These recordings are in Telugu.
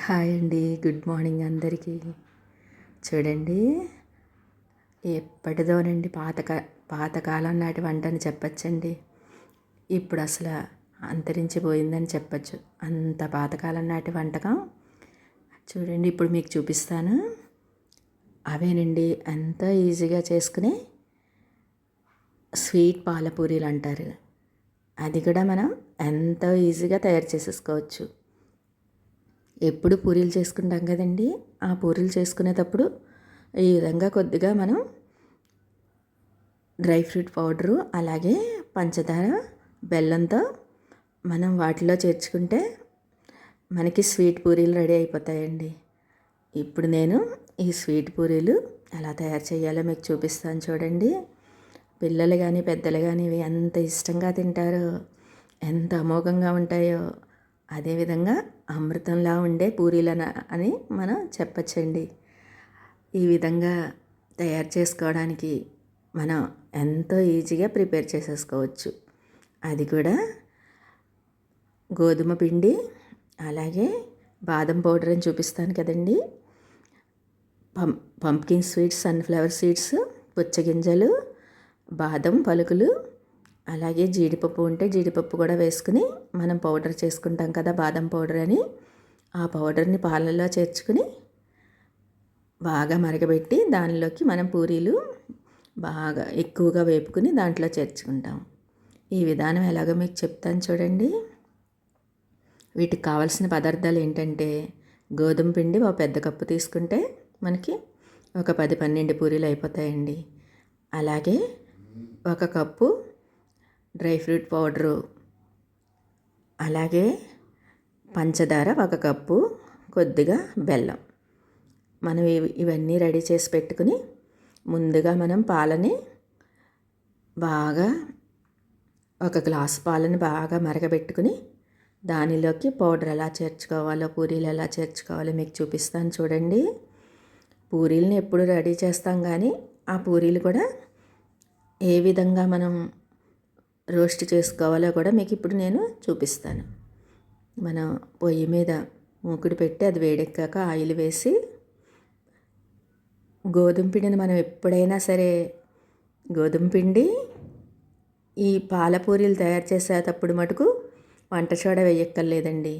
హాయ్ అండి. గుడ్ మార్నింగ్ అందరికీ. చూడండి ఎప్పటిదోనండి పాతక పాతకాలం నాటి వంట అని చెప్పచ్చండి. ఇప్పుడు అసలు అంతరించిపోయిందని చెప్పచ్చు. అంత పాతకాలం నాటి వంటకం. చూడండి ఇప్పుడు మీకు చూపిస్తాను. అవేనండి ఎంతో ఈజీగా చేసుకుని స్వీట్ పాలపూరీలు అంటారు. అది కూడా మనం ఎంతో ఈజీగా తయారు చేసేసుకోవచ్చు. ఎప్పుడు పూరీలు చేసుకుంటాం కదండి. ఆ పూరీలు చేసుకునేటప్పుడు ఈ విధంగా కొద్దిగా మనం డ్రై ఫ్రూట్ పౌడరు అలాగే పంచదార బెల్లంతో మనం వాటిలో చేర్చుకుంటే మనకి స్వీట్ పూరీలు రెడీ అయిపోతాయండి. ఇప్పుడు నేను ఈ స్వీట్ పూరీలు ఎలా తయారు చేయాలో మీకు చూపిస్తాను చూడండి. పిల్లలు కానీ పెద్దలు కానీ ఇవి ఎంత ఇష్టంగా తింటారో ఎంత అమోఘంగా ఉంటాయో అదేవిధంగా అమృతంలా ఉండే పూరీలన అని మనం చెప్పచ్చండి. ఈ విధంగా తయారు చేసుకోవడానికి మనం ఎంతో ఈజీగా ప్రిపేర్ చేసేసుకోవచ్చు. అది కూడా గోధుమ పిండి అలాగే బాదం పౌడర్ అని చూపిస్తాను కదండి. పం పంప్కిన్ స్వీట్స్ సన్ఫ్లవర్ సీడ్స్ పుచ్చగింజలు బాదం పలుకులు అలాగే జీడిపప్పు ఉంటే జీడిపప్పు కూడా వేసుకుని మనం పౌడర్ చేసుకుంటాం కదా బాదం పౌడర్ అని. ఆ పౌడర్ని పాలల్లో చేర్చుకుని బాగా మరగబెట్టి దానిలోకి మనం పూరీలు బాగా ఎక్కువగా వేపుకుని దాంట్లో చేర్చుకుంటాం. ఈ విధానం ఎలాగో మీకు చెప్తాను చూడండి. వీటికి కావాల్సిన పదార్థాలు ఏంటంటే గోధుమ పిండి ఒక పెద్ద కప్పు తీసుకుంటే మనకి ఒక పది పన్నెండు పూరీలు అయిపోతాయండి. అలాగే ఒక కప్పు డ్రై ఫ్రూట్ పౌడరు. అలాగే పంచదార ఒక కప్పు కొద్దిగా బెల్లం. మనం ఇవన్నీ రెడీ చేసి పెట్టుకుని ముందుగా మనం పాలని బాగా ఒక గ్లాస్ పాలని బాగా మరగబెట్టుకుని దానిలోకి పౌడర్ ఎలా చేర్చుకోవాలో పూరీలు ఎలా చేర్చుకోవాలో మీకు చూపిస్తాను చూడండి. పూరీలను ఎప్పుడు రెడీ చేస్తాం కానీ ఆ పూరీలు కూడా ఏ విధంగా మనం రోస్ట్ చేసుకోవాలో కూడా మీకు ఇప్పుడు నేను చూపిస్తాను. మనం పొయ్యి మీద మూకుడు పెట్టి అది వేడెక్కాక ఆయిల్ వేసి గోధుమ పిండిని మనం ఎప్పుడైనా సరే గోధుమ పిండి ఈ పాలపూరీలు తయారు చేసేటప్పుడు మటుకు వంట సోడా వేయక్కర్లేదండి.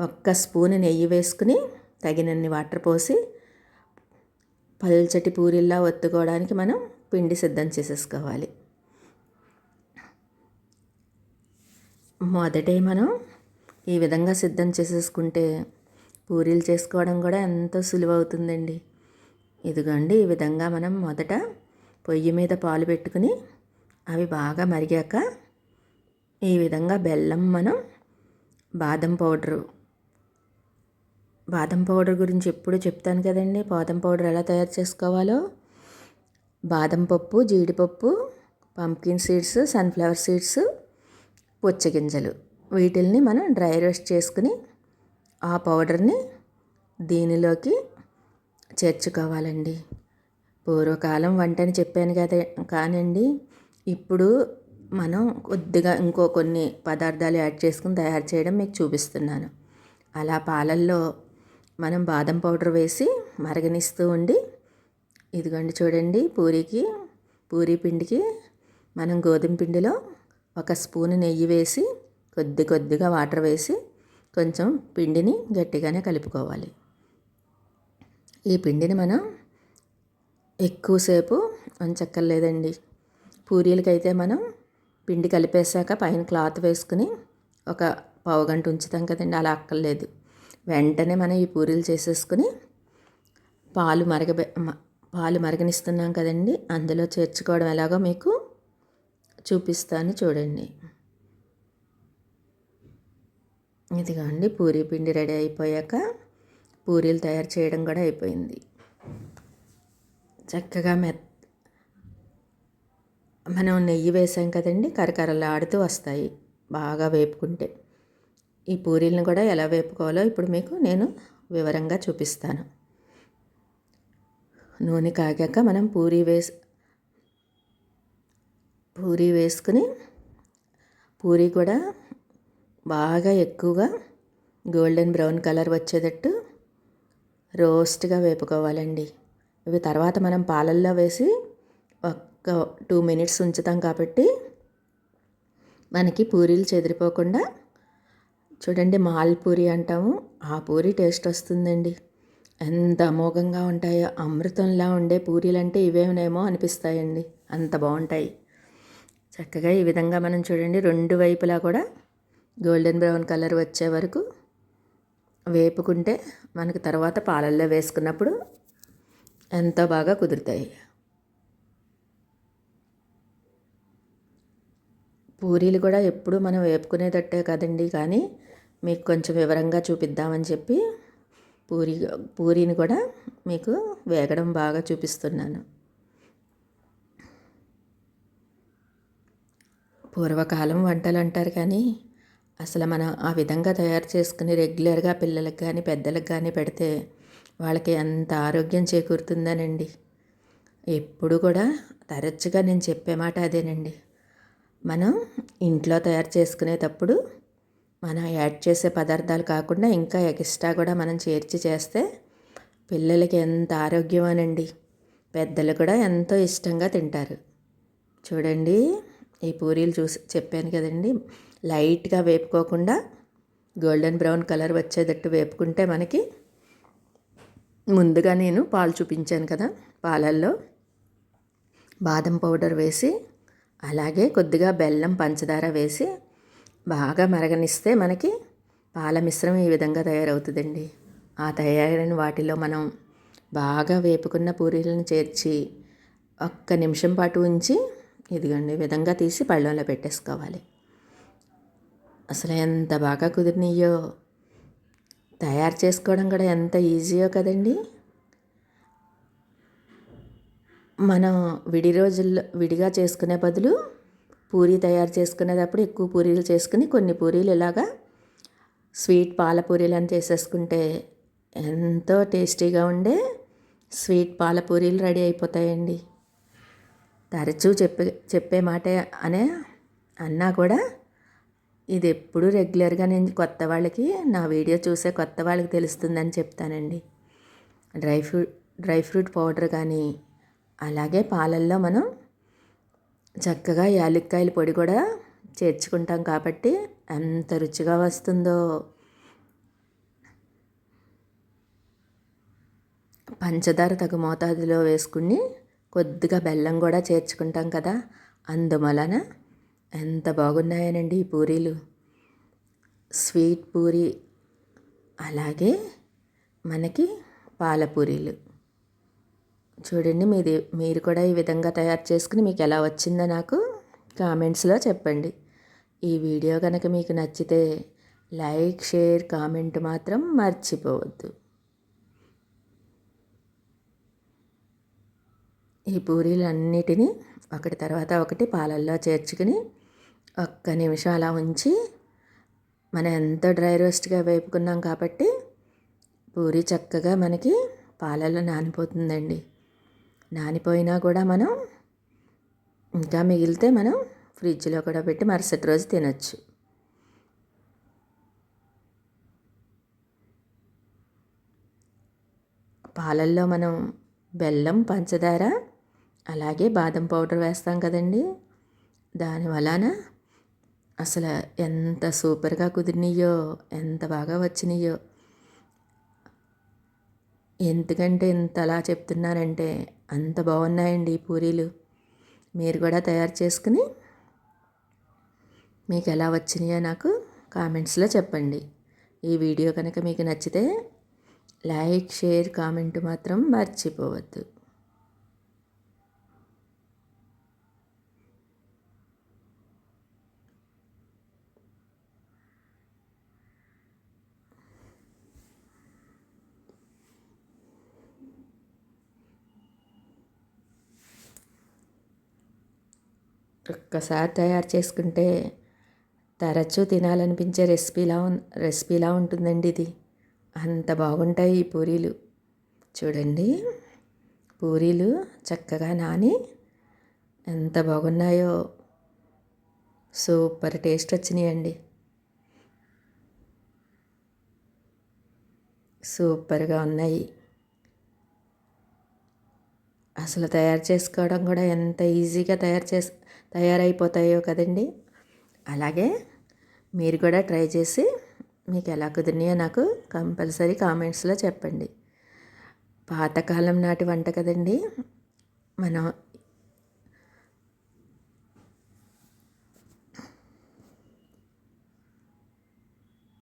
ఒక్క స్పూన్ నెయ్యి వేసుకుని తగినన్ని వాటర్ పోసి పల్చటి పూరిల్లా ఒత్తుకోవడానికి మనం పిండి సిద్ధం చేసేసుకోవాలి. మొదటే మనం ఈ విధంగా సిద్ధం చేసేసుకుంటే పూరీలు చేసుకోవడం కూడా ఎంతో సులువవుతుందండి. ఇదిగోండి ఈ విధంగా మనం మొదట పొయ్యి మీద పాలు పెట్టుకుని అవి బాగా మరిగాక ఈ విధంగా బెల్లం మనం బాదం పౌడరు బాదం పౌడర్ గురించి ఎప్పుడు చెప్తాను కదండి. బాదం పౌడర్ ఎలా తయారు చేసుకోవాలో? బాదం పప్పు జీడిపప్పు పంకిన్ సీడ్స్ సన్ఫ్లవర్ సీడ్స్ పుచ్చగింజలు వీటిల్ని మనం డ్రై రోస్ట్ చేసుకుని ఆ పౌడర్ని దీనిలోకి చేర్చుకోవాలండి. పూర్వకాలం వంట అని చెప్పాను కదా కానండి ఇప్పుడు మనం కొద్దిగా ఇంకో కొన్ని పదార్థాలు యాడ్ చేసుకుని తయారు చేయడం మీకు చూపిస్తున్నాను. అలా పాలల్లో మనం బాదం పౌడర్ వేసి మరగనిస్తూ ఉండి ఇదిగోండి చూడండి పూరికి పూరీ పిండికి మనం గోధుమ పిండిలో ఒక స్పూన్ నెయ్యి వేసి కొద్ది కొద్దిగా వాటర్ వేసి కొంచెం పిండిని గట్టిగానే కలుపుకోవాలి. ఈ పిండిని మనం ఎక్కువసేపు ఉంచక్కర్లేదండి. పూరీలకైతే మనం పిండి కలిపేశాక పైన క్లాత్ వేసుకుని ఒక పావు గంట ఉంచుతాం కదండి అలా అక్కర్లేదు. వెంటనే మనం ఈ పూరీలు చేసేసుకుని పాలు మరగబె పాలు మరగనిస్తున్నాం కదండి అందులో చేర్చుకోవడం ఎలాగో మీకు చూపిస్తాను చూడండి. ఇదిగోండి పూరీ పిండి రెడీ అయిపోయాక పూరీలు తయారు చేయడం కూడా అయిపోయింది. చక్కగా మెత్ మనం నెయ్యి వేసాం కదండి కరకరలాడుతూ వస్తాయి బాగా వేపుకుంటే. ఈ పూరీలను కూడా ఎలా వేపుకోవాలో ఇప్పుడు మీకు నేను వివరంగా చూపిస్తాను. నూనె కాగాక మనం పూరి వేసి పూరీ వేసుకుని పూరీ కూడా బాగా ఎక్కువగా గోల్డెన్ బ్రౌన్ కలర్ వచ్చేటట్టు రోస్ట్గా వేపుకోవాలండి. ఇవి తర్వాత మనం పాలల్లో వేసి ఒక్క టూ మినిట్స్ ఉంచుతాం కాబట్టి మనకి పూరీలు చెదిరిపోకుండా చూడండి మాల్ పూరి అంటాము ఆ పూరి టేస్ట్ వస్తుందండి. ఎంత అమోఘంగా ఉంటాయో అమృతంలా ఉండే పూరీలు అంటే ఇవేమేమో అనిపిస్తాయండి. అంత బాగుంటాయి. చక్కగా ఈ విధంగా మనం చూడండి రెండు వైపులా కూడా గోల్డెన్ బ్రౌన్ కలర్ వచ్చే వరకు వేపుకుంటే మనకు తర్వాత పాలల్లో వేసుకున్నప్పుడు ఎంతో బాగా కుదురుతాయి. పూరీలు కూడా ఎప్పుడు మనం వేపుకునేటట్టే కదండి కానీ మీకు కొంచెం వివరంగా చూపిద్దామని చెప్పి పూరి పూరీని కూడా మీకు వేగడం బాగా చూపిస్తున్నాను. పూర్వకాలం వంటలు అంటారు కానీ అసలు మనం ఆ విధంగా తయారు చేసుకుని రెగ్యులర్గా పిల్లలకు కానీ పెద్దలకు కానీ పెడితే వాళ్ళకి ఎంత ఆరోగ్యం చేకూరుతుందనండి. ఎప్పుడు కూడా తరచుగా నేను చెప్పే మాట అదేనండి. మనం ఇంట్లో తయారు చేసుకునేటప్పుడు మనం యాడ్ చేసే పదార్థాలు కాకుండా ఇంకా ఎక్స్ట్రా కూడా మనం చేర్చి చేస్తే పిల్లలకి ఎంత ఆరోగ్యం అనండి పెద్దలు కూడా ఎంతో ఇష్టంగా తింటారు. చూడండి. ఈ పూరీలు చూసి చెప్పాను కదండి. లైట్గా వేపుకోకుండా గోల్డెన్ బ్రౌన్ కలర్ వచ్చేటట్టు వేపుకుంటే మనకి ముందుగా నేను పాలు చూపించాను కదా పాలల్లో. బాదం పౌడర్ వేసి అలాగే కొద్దిగా బెల్లం పంచదార వేసి బాగా మరగనిస్తే మనకి పాల మిశ్రమం ఈ విధంగా తయారవుతుందండి. ఆ తయారైన వాటిలో మనం బాగా వేపుకున్న పూరీలను చేర్చి ఒక్క నిమిషం పాటు ఉంచి ఇదిగోండి విధంగా తీసి పళ్ళంలో పెట్టేసుకోవాలి. అసలు ఎంత బాగా కుదిరినాయో. తయారు చేసుకోవడం కూడా ఎంత ఈజీయో కదండి. మనం విడి రోజుల్లో విడిగా చేసుకునే బదులు పూరి తయారు చేసుకునేటప్పుడు ఎక్కువ పూరీలు చేసుకుని కొన్ని పూరీలు ఇలాగా స్వీట్ పాల పూరీలు అని చేసేసుకుంటే ఎంతో టేస్టీగా ఉండే స్వీట్ పాల పూరీలు రెడీ అయిపోతాయండి. తరచూ చెప్పే చెప్పే మాటే అనే అన్నా కూడా ఇది ఎప్పుడు రెగ్యులర్గా నేను కొత్త వాళ్ళకి నా వీడియో చూసే కొత్త వాళ్ళకి తెలుస్తుందని చెప్తానండి. Dry fruit dry fruit powder కానీ అలాగే పాలల్లో మనం చక్కగా యాలక్కాయల పొడి కూడా చేర్చుకుంటాం కాబట్టి ఎంత రుచిగా వస్తుందో. పంచదార తగు మోతాదులో వేసుకుని కొద్దిగా బెల్లం కూడా చేర్చుకుంటాం కదా. అందువలన ఎంత బాగున్నాయనండి ఈ పూరీలు. స్వీట్ పూరి అలాగే మనకి పాలపూరీలు. చూడండి మీది మీరు కూడా ఈ విధంగా తయారు చేసుకుని మీకు ఎలా వచ్చిందో నాకు కామెంట్స్లో చెప్పండి. ఈ వీడియో కనుక మీకు నచ్చితే లైక్ షేర్ కామెంట్ మాత్రం మర్చిపోవద్దు. ఈ పూరీలన్నిటినీ ఒకటి తర్వాత ఒకటి పాలల్లో చేర్చుకుని ఒక్క నిమిషం అలా ఉంచి మనం ఎంత డ్రై రోస్ట్గా వేపుకున్నాం కాబట్టి పూరి చక్కగా మనకి పాలల్లో నానిపోతుందండి. నానిపోయినా కూడా మనం ఇంకా మిగిలితే మనం ఫ్రిడ్జ్లో కూడా పెట్టి మరుసటి రోజు తినచ్చు. పాలల్లో మనం బెల్లం పంచదార అలాగే బాదం పౌడర్ వేస్తాం కదండి. దాని వలన అసలు ఎంత సూపర్గా కుదిరినాయో ఎంత బాగా వచ్చినాయో. ఎందుకంటే ఇంతలా చెప్తున్నానంటే అంత బాగున్నాయండి ఈ పూరీలు. మీరు కూడా తయారు చేసుకుని మీకు ఎలా వచ్చినాయో నాకు కామెంట్స్లో చెప్పండి. ఈ వీడియో కనుక మీకు నచ్చితే లైక్ షేర్ కామెంట్ మాత్రం మర్చిపోవద్దు. ఒక్కసారి తయారు చేసుకుంటే తరచూ తినాలనిపించే రెసిపీలా రెసిపీలా ఉంటుందండి ఇది. అంత బాగుంటాయి ఈ పూరీలు. చూడండి. పూరీలు చక్కగా నాని ఎంత బాగున్నాయో. సూపర్ టేస్ట్ వచ్చినాయండి. సూపర్గా ఉన్నాయి. అసలు తయారు చేసుకోవడం కూడా ఎంత ఈజీగా తయారు చేసి తయారైపోతాయో కదండి. అలాగే మీరు కూడా ట్రై చేసి మీకు ఎలా కుదిరినాయో నాకు కంపల్సరీ కామెంట్స్లో చెప్పండి. పాతకాలం నాటి వంట కదండి. మనం